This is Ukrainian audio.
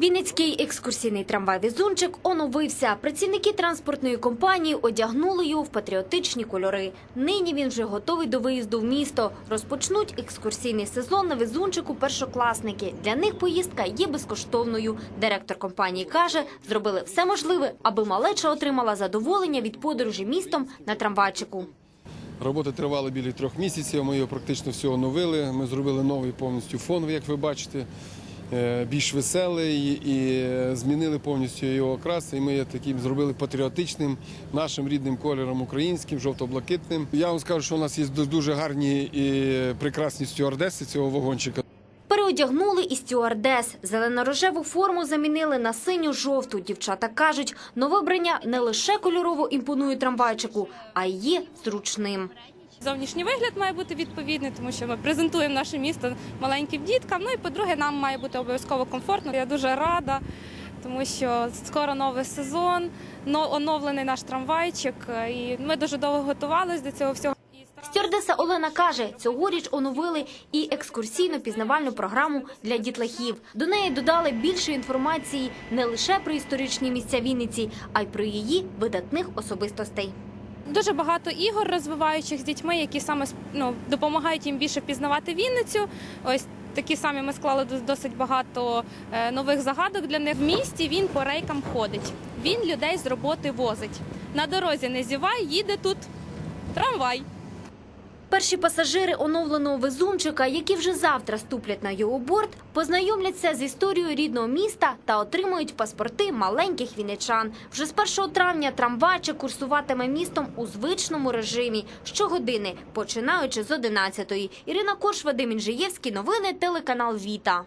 Вінницький екскурсійний трамвай-везунчик оновився. Працівники транспортної компанії одягнули його в патріотичні кольори. Нині він вже готовий до виїзду в місто. Розпочнуть екскурсійний сезон на везунчику першокласники. Для них поїздка є безкоштовною. Директор компанії каже, зробили все можливе, аби малеча отримала задоволення від подорожі містом на трамвайчику. Роботи тривали біля трьох місяців. Ми його практично все оновили. Ми зробили новий повністю фон, як ви бачите, більш веселий і е, змінили повністю його окрас. І ми таким зробили патріотичним, нашим рідним кольором українським, жовто-блакитним. Я вам скажу, що у нас є дуже гарні і прекрасні стюардеси цього вагончика. Переодягнули і стюардес. Зелено-рожеву форму замінили на синю-жовту. Дівчата кажуть, нове вбрання не лише кольорово імпонує трамвайчику, а й є зручним. Зовнішній вигляд має бути відповідний, тому що ми презентуємо наше місто маленьким діткам. Ну і по-друге, нам має бути обов'язково комфортно. Я дуже рада, тому що скоро новий сезон, но- оновлений наш трамвайчик, і ми дуже довго готувалися до цього всього. Стюардеса Олена каже, цьогоріч оновили і екскурсійно-пізнавальну програму для дітлахів. До неї додали більше інформації не лише про історичні місця Вінниці, а й про її видатних особистостей. Дуже багато ігор розвиваючих з дітьми, які саме ну, допомагають їм більше пізнавати Вінницю. Ось такі самі ми склали дос- досить багато е, нових загадок для них. В місті він по рейкам ходить. Він людей з роботи возить. На дорозі не зівай, їде тут трамвай. Перші пасажири оновленого везунчика, які вже завтра ступлять на його борт, познайомляться з історією рідного міста та отримують паспорти маленьких вінничан. Вже з 1 травня трамвайчик курсуватиме містом у звичному режимі щогодини, починаючи з 11-ї. Ірина Корш, Вадим Інжиєвський. Новини телеканал Віта.